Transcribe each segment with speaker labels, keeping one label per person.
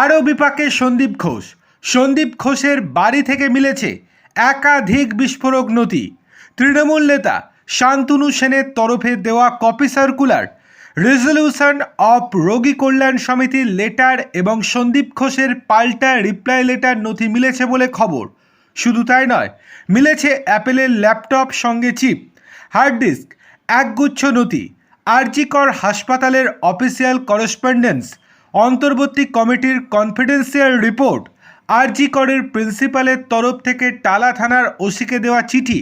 Speaker 1: আরও বিপাকে সন্দীপ ঘোষ। সন্দীপ ঘোষের বাড়ি থেকে মিলেছে একাধিক বিস্ফোরক নথি। তৃণমূল নেতা শান্তনু সেনের তরফে দেওয়া কপি সার্কুলার, রেজলিউশন অফ রোগী কল্যাণ সমিতির লেটার এবং সন্দীপ ঘোষের পাল্টা রিপ্লাই লেটার নথি মিলেছে বলে খবর। শুধু তাই নয়, মিলেছে অ্যাপেলের ল্যাপটপ সঙ্গে চিপ, হার্ড ডিস্ক, একগুচ্ছ নথি, আরজিকর হাসপাতালের অফিসিয়াল করেসপন্ডেন্স অন্তর্বর্তী কমিটির কনফিডেন্সিয়াল রিপোর্ট, আরজি করের প্রিন্সিপালের তরফ থেকে টালা থানার ওসিকে দেওয়া চিঠি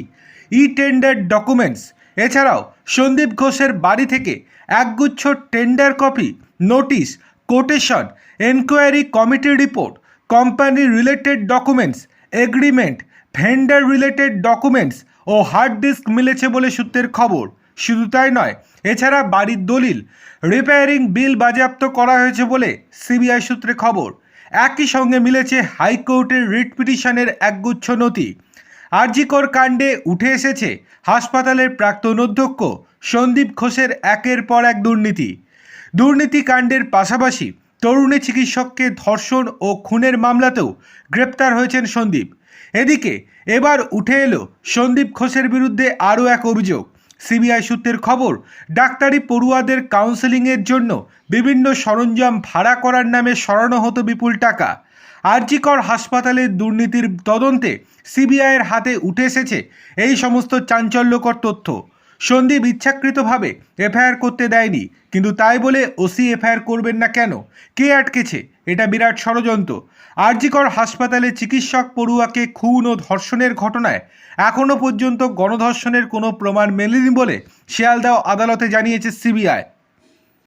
Speaker 1: ই টেন্ডার ডকুমেন্টস, এছাড়াও সন্দীপ ঘোষের বাড়ি থেকে একগুচ্ছ tender copy, notice, quotation, enquiry committee report, company related documents, agreement, vendor related documents ও হার্ড ডিস্ক মিলেছে বলে সূত্রের খবর। শুধু তাই নয়, এছাড়া বাড়ির দলিল রিপেয়ারিং বিল বাজেয়াপ্ত করা হয়েছে বলে সিবিআই সূত্রে খবর। একই সঙ্গে মিলেছে হাইকোর্টের রিট পিটিশনের একগুচ্ছ নথি। আরজিকর কাণ্ডে উঠে এসেছে হাসপাতালের প্রাক্তন অধ্যক্ষ সন্দীপ ঘোষের একের পর এক দুর্নীতি। দুর্নীতি কাণ্ডের পাশাপাশি তরুণী চিকিৎসককে ধর্ষণ ও খুনের মামলাতেও গ্রেপ্তার হয়েছেন সন্দীপ। এদিকে এবার উঠে এলো সন্দীপ ঘোষের বিরুদ্ধে আরও এক অভিযোগ। সিবিআই সূত্রের খবর, ডাক্তারি পড়ুয়াদের কাউন্সেলিংয়ের জন্য বিভিন্ন সরঞ্জাম ভাড়া করার নামে সরানো হতো বিপুল টাকা। আরজিকর হাসপাতালের দুর্নীতির তদন্তে সিবিআইয়ের হাতে উঠে এসেছে এই সমস্ত চাঞ্চল্যকর তথ্য। সন্দীপ ইচ্ছাকৃতভাবে এফআইআর করতে দেয়নি, কিন্তু তাই বলে ওসি এফআইআর করবেন না কেন? কে আটকেছে? এটা বিরাট ষড়যন্ত্র। আরজিকর হাসপাতালে চিকিৎসক পড়ুয়াকে খুন ও ধর্ষণের ঘটনায় এখনও পর্যন্ত গণধর্ষণের কোনো প্রমাণ মেলেনি বলে শিয়ালদাহ আদালতে জানিয়েছে সিবিআই।